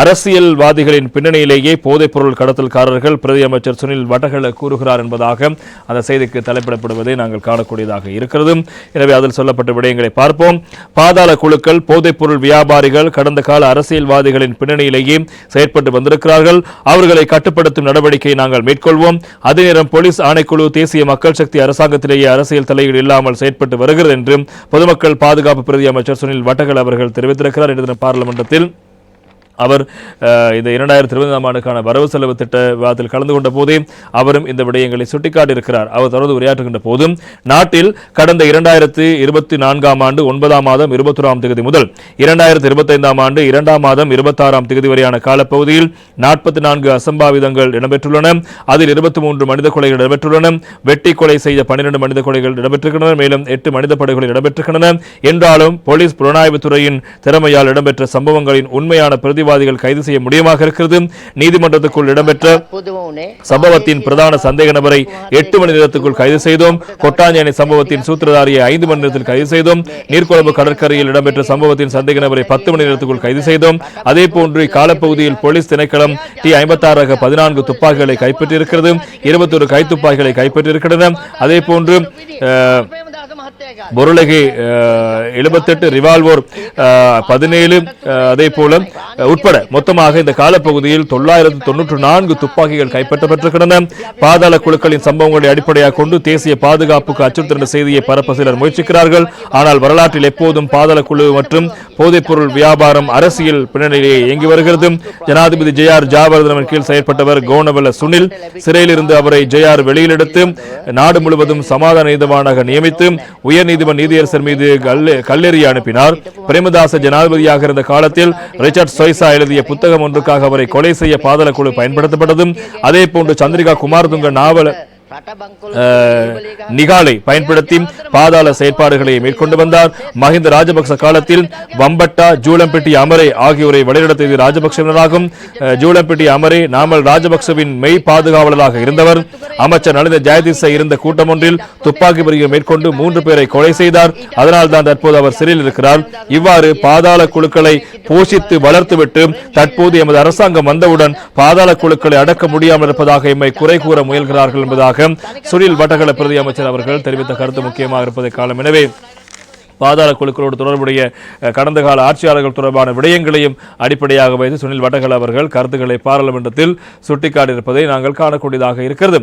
அரசியல்வாதிகளின் பின்னணியிலேயே போதைப்பொருள் கடத்தல்காரர்கள் பிரதி அமைச்சர் சுனில் வடகல கூறுகிறார் என்பதாக அந்த செய்திக்கு தலைப்பிடப்படுவதை நாங்கள் காணக்கூடியதாக இருக்கிறது. எனவே அதில் சொல்லப்பட்ட விடயங்களை பார்ப்போம். பாதாள குழுக்கள் போதைப்பொருள் வியாபாரிகள் கடந்த கால அரசியல்வாதிகளின் பின்னணியிலேயே செயற்பட்டு வந்திருக்கிறார்கள். அவர்களை கட்டுப்படுத்தும் நடவடிக்கையை நாங்கள் மேற்கொள்வோம். அதே நேரம் போலீஸ் ஆணைக்குழு தேசிய மக்கள் சக்தி அரசாங்கத்திலேயே அரசியல் தலையீடு இல்லாமல் செயற்பட்டு வருகிறது என்றும் பொதுமக்கள் பாதுகாப்பு பிரதி அமைச்சர் சுனில் வட்டகல் அவர்கள் தெரிவித்திருக்கிறார். இன்று பாராளுமன்றத்தில் அவர் இந்த இரண்டாயிரத்தி இருபதாம் ஆண்டுக்கான வரவு செலவு திட்ட விவாதத்தில் கலந்து கொண்ட போதே அவரும் இந்த விடயங்களை சுட்டிக்காட்டியிருக்கிறார். அவர் தொடர்ந்து உரையாற்றுகின்ற போதும் நாட்டில் கடந்த இரண்டாயிரத்தி இருபத்தி நான்காம் ஆண்டு ஒன்பதாம் மாதம் இருபத்தொராம் தேதி முதல் இரண்டாயிரத்தி இருபத்தைந்தாம் ஆண்டு இரண்டாம் மாதம் இருபத்தாறாம் தேதி வரையான காலப்பகுதியில் நாற்பத்தி நான்கு அசம்பாவிதங்கள் இடம்பெற்றுள்ளன. அதில் இருபத்தி மூன்று மனித கொலைகள் இடம்பெற்றுள்ளன. வெட்டி கொலை செய்த பன்னிரண்டு மனித கொலைகள் இடம்பெற்றிருக்கின்றன. மேலும் எட்டு மனித படுகொலை இடம்பெற்றிருக்கின்றன. என்றாலும் போலீஸ் புலனாய்வுத்துறையின் திறமையால் இடம்பெற்ற சம்பவங்களின் உண்மையான தீவிரவாதிகள் கைது செய்ய முடியுமாக இருக்கிறது. நீதிமன்றத்துக்குள் இடம்பெற்ற சம்பவத்தின் பிரதான சந்தேக நபரை எட்டு மணி நேரத்துக்குள் கைது செய்தோம். கொட்டாஞ்சானை சம்பவத்தின் சூத்திரதாரியை ஐந்து மணி நேரத்தில் கைது செய்தோம். நீர்கொழும்பு கடற்கரையில் இடம்பெற்ற சம்பவத்தின் சந்தேக நபரை பத்து மணி நேரத்துக்குள் கைது செய்தோம். அதே போன்று காலப்பகுதியில் போலீஸ் திணைக்களம் டி ஐம்பத்தி ஆறாக பதினான்கு துப்பாக்கிகளை கைப்பற்றியிருக்கிறது. இருபத்தொரு கைத்துப்பாக்கிகளை கைப்பற்றியிருக்கின்றன. அதே போன்று முரளகி எழுபத்தெட்டு ரிவால்வோர் பதினேழு அதே போல உட்பட மொத்தமாக இந்த காலப்பகுதியில் தொள்ளாயிரத்து தொன்னூற்று நான்கு துப்பாக்கிகள் கைப்பற்றப்பட்டிருக்கின்றன பாதாள குழுக்களின் சம்பவங்களை அடிப்படையாக கொண்டு தேசிய பாதுகாப்புக்கு அச்சுறுத்தல் செய்தியை பரப்ப சிலர் முயற்சிக்கிறார்கள். ஆனால் வரலாற்றில் எப்போதும் பாதாள குழு மற்றும் போதைப்பொருள் வியாபாரம் அரசியல் பின்னணியிலேயே இயங்கி வருகிறது. ஜனாதிபதி ஜே ஆர் ஜாவர்தனவின் கீழ் செயற்பட்டவர் கோணவல்ல சுனில் சிறையிலிருந்து அவரை ஜே ஆர் வெளியில் நாடு முழுவதும் சமாதான நீதிவானாக நியமித்து உயர்நீதிமன்ற நீதியரசர் மீது கல்லெறி அனுப்பினார். பிரேமதாச ஜனாதிபதியாக இருந்த காலத்தில் ரிச்சர்ட் சொய்சா எழுதிய புத்தகம் ஒன்றுக்காக அவரை கொலை செய்ய பாதல குழு பயன்படுத்தப்பட்டதும் அதே போன்று சந்திரிகா குமார்துங்க நாவல் நிகாலை பயன்படுத்தி பாதாள செயற்பாடுகளை மேற்கொண்டு வந்தார். மஹிந்த ராஜபக்ச காலத்தில் வம்பட்டா ஜூலம்பெட்டி அமரே ஆகியோரை வழிநடத்தியது ராஜபக்சவினராகும். ஜூலம்பெட்டி அமரே நாமல் ராஜபக்சவின் மெய் பாதுகாவலராக இருந்தவர். அமைச்சர் நலிந்த ஜெயதிச இருந்த கூட்டம் ஒன்றில் துப்பாக்கி பிரிவு மேற்கொண்டு மூன்று பேரை கொலை செய்தார். அதனால் தான் தற்போது அவர் சிறையில் இருக்கிறார். இவ்வாறு பாதாள குழுக்களை போஷித்து வளர்த்துவிட்டு தற்போது எமது அரசாங்கம் வந்தவுடன் பாதாள குழுக்களை அடக்க முடியாமல் இருப்பதாக எம்மை குறை கூற முயல்கிறார்கள் என்பதாக சுனில் வட்டகல பிரதி அமைச்சர் அவர்கள் தெரிவித்த கருத்து முக்கியமாக இருப்பதை காலம் எனவே பாதாள குழுக்களோடு தொடர்புடைய கடந்த கால ஆட்சியாளர்கள் தொடர்பான விடயங்களையும் அடிப்படையாக வைத்து சுனில் வட்டகல் அவர்கள் கருத்துக்களை பாராளுமன்றத்தில் சுட்டிக்காட்டியிருப்பதை நாங்கள் காணக்கூடியதாக இருக்கிறது.